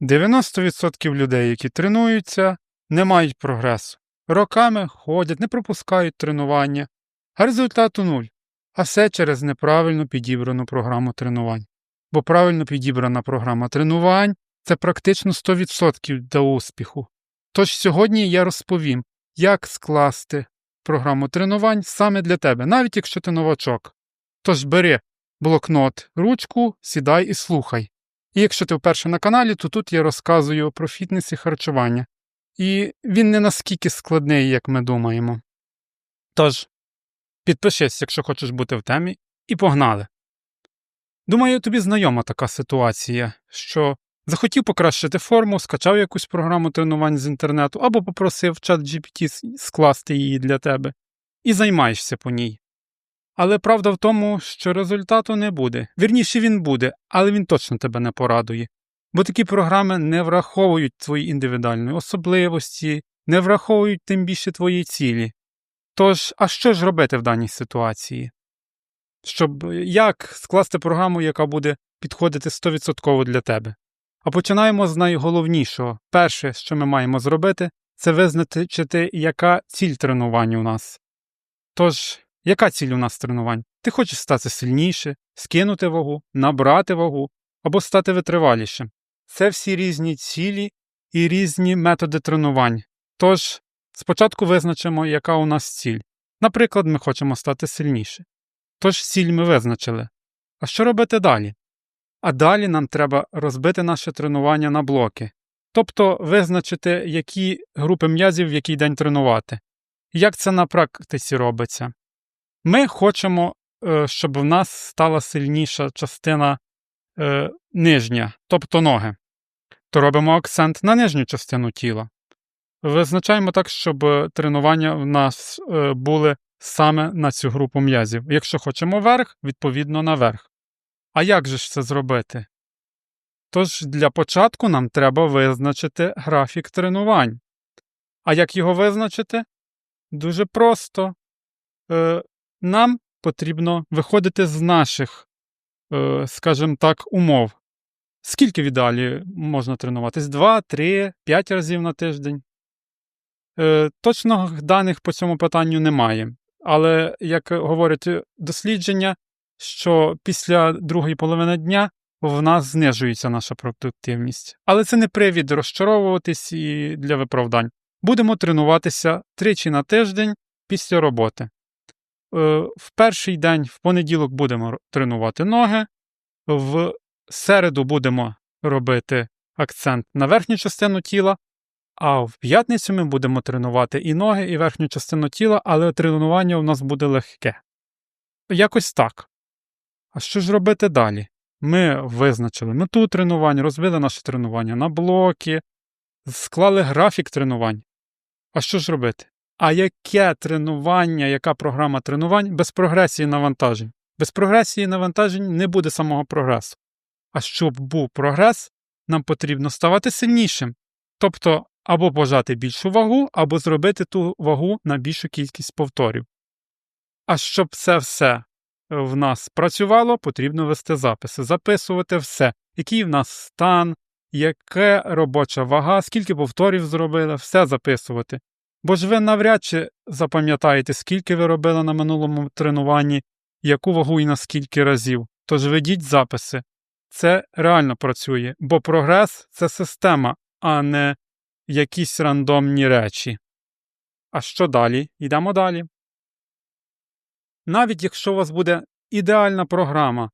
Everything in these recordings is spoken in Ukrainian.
90% людей, які тренуються, не мають прогресу. Роками ходять, не пропускають тренування, а результату нуль. А все через неправильно підібрану програму тренувань. Бо правильно підібрана програма тренувань це практично 100% до успіху. Тож сьогодні я розповім, як скласти програму тренувань саме для тебе, навіть якщо ти новачок. Тож бери блокнот, ручку, сідай і слухай. І якщо ти вперше на каналі, то тут я розказую про фітнес і харчування. І він не наскільки складний, як ми думаємо. Тож, підпишись, якщо хочеш бути в темі, і погнали. Думаю, тобі знайома така ситуація, що захотів покращити форму, скачав якусь програму тренувань з інтернету або попросив чат GPT скласти її для тебе, і займаєшся по ній. Але правда в тому, що результату не буде. Вірніше він буде, але він точно тебе не порадує. Бо такі програми не враховують твої індивідуальні особливості, не враховують тим більше твої цілі. Тож, а що ж робити в даній ситуації? Щоб як скласти програму, яка буде підходити 100% для тебе? А починаємо з найголовнішого. Перше, що ми маємо зробити, це визначити, яка ціль тренувань у нас. Тож, яка ціль у нас тренувань? Ти хочеш стати сильніше, скинути вагу, набрати вагу або стати витривалішим. Це всі різні цілі і різні методи тренувань. Тож, спочатку визначимо, яка у нас ціль. Наприклад, ми хочемо стати сильніше. Тож ціль ми визначили. А що робити далі? А далі нам треба розбити наше тренування на блоки, тобто визначити, які групи м'язів в який день тренувати. Як це на практиці робиться? Ми хочемо, е, щоб в нас стала сильніша частина е, нижня, тобто ноги. То робимо акцент на нижню частину тіла. Визначаємо так, щоб тренування в нас е, були саме на цю групу м'язів. Якщо хочемо верх, відповідно наверх. А як же ж це зробити? Тож для початку нам треба визначити графік тренувань. А як його визначити? Дуже просто. Е, Нам потрібно виходити з наших, е, скажімо так, умов. Скільки в ідеалі можна тренуватись? Два, три, п'ять разів на тиждень? Е, Точних даних по цьому питанню немає. Але, як говорять дослідження, що після другої половини дня в нас знижується наша продуктивність. Але це не привід розчаровуватись і для виправдань. Будемо тренуватися тричі на тиждень після роботи. Е, В перший день, в понеділок, будемо тренувати ноги, в середу будемо робити акцент на верхню частину тіла, а в п'ятницю ми будемо тренувати і ноги, і верхню частину тіла, але тренування у нас буде легке. Якось так. А що ж робити далі? Ми визначили мету тренувань, розбили наше тренування на блоки, склали графік тренувань. А що ж робити? А яке тренування, яка програма тренувань без прогресії навантажень? Без прогресії навантажень не буде самого прогресу. А щоб був прогрес, нам потрібно ставати сильнішим. Тобто або пожати більшу вагу, або зробити ту вагу на більшу кількість повторів. А щоб це все в нас працювало, потрібно вести записи, записувати все, який в нас стан, яка робоча вага, скільки повторів зробили, все записувати. Бо ж ви навряд чи запам'ятаєте, скільки ви робили на минулому тренуванні, яку вагу і на скільки разів. Тож ведіть записи. Це реально працює, бо прогрес це система, а не якісь рандомні речі. А що далі? Йдемо далі. Навіть якщо у вас буде ідеальна програма,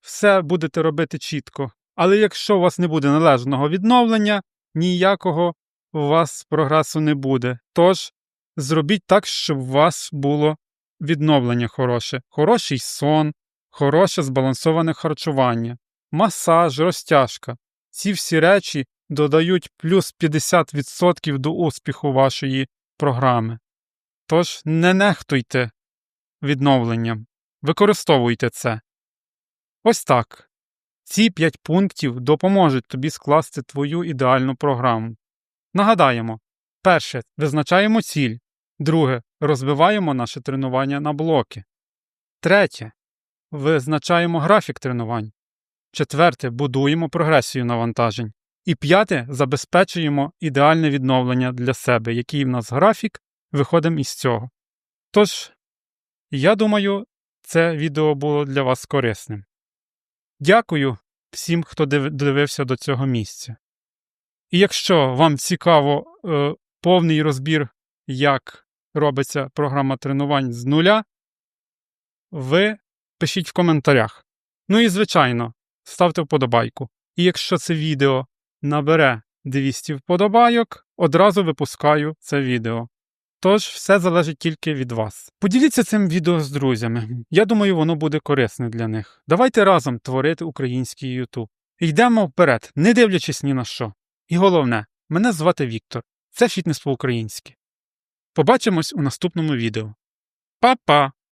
все будете робити чітко. Але якщо у вас не буде належного відновлення, ніякого у вас прогресу не буде. Тож зробіть так, щоб у вас було відновлення хороше, хороший сон, хороше збалансоване харчування, масаж, розтяжка. Ці всі речі додають плюс 50% до успіху вашої програми. Тож не нехтуйте відновленням, використовуйте це. Ось так. Ці 5 пунктів допоможуть тобі скласти твою ідеальну програму. Нагадаємо: перше, визначаємо ціль. Друге, розбиваємо наше тренування на блоки. Третє. Визначаємо графік тренувань. Четверте, будуємо прогресію навантажень. І п'яте, забезпечуємо ідеальне відновлення для себе, який в нас графік, виходимо із цього. Тож, я думаю, це відео було для вас корисним. Дякую всім, хто дивився до цього місця. І якщо вам цікаво е, повний розбір, як робиться програма тренувань з нуля, ви пишіть в коментарях. Ну і звичайно, ставте вподобайку. І якщо це відео набере 200 вподобайок, одразу випускаю це відео. Тож все залежить тільки від вас. Поділіться цим відео з друзями. Я думаю, воно буде корисне для них. Давайте разом творити український YouTube. Йдемо вперед, не дивлячись ні на що. І головне, мене звати Віктор. Це фітнес по-українськи. Побачимось у наступному відео. Па-па!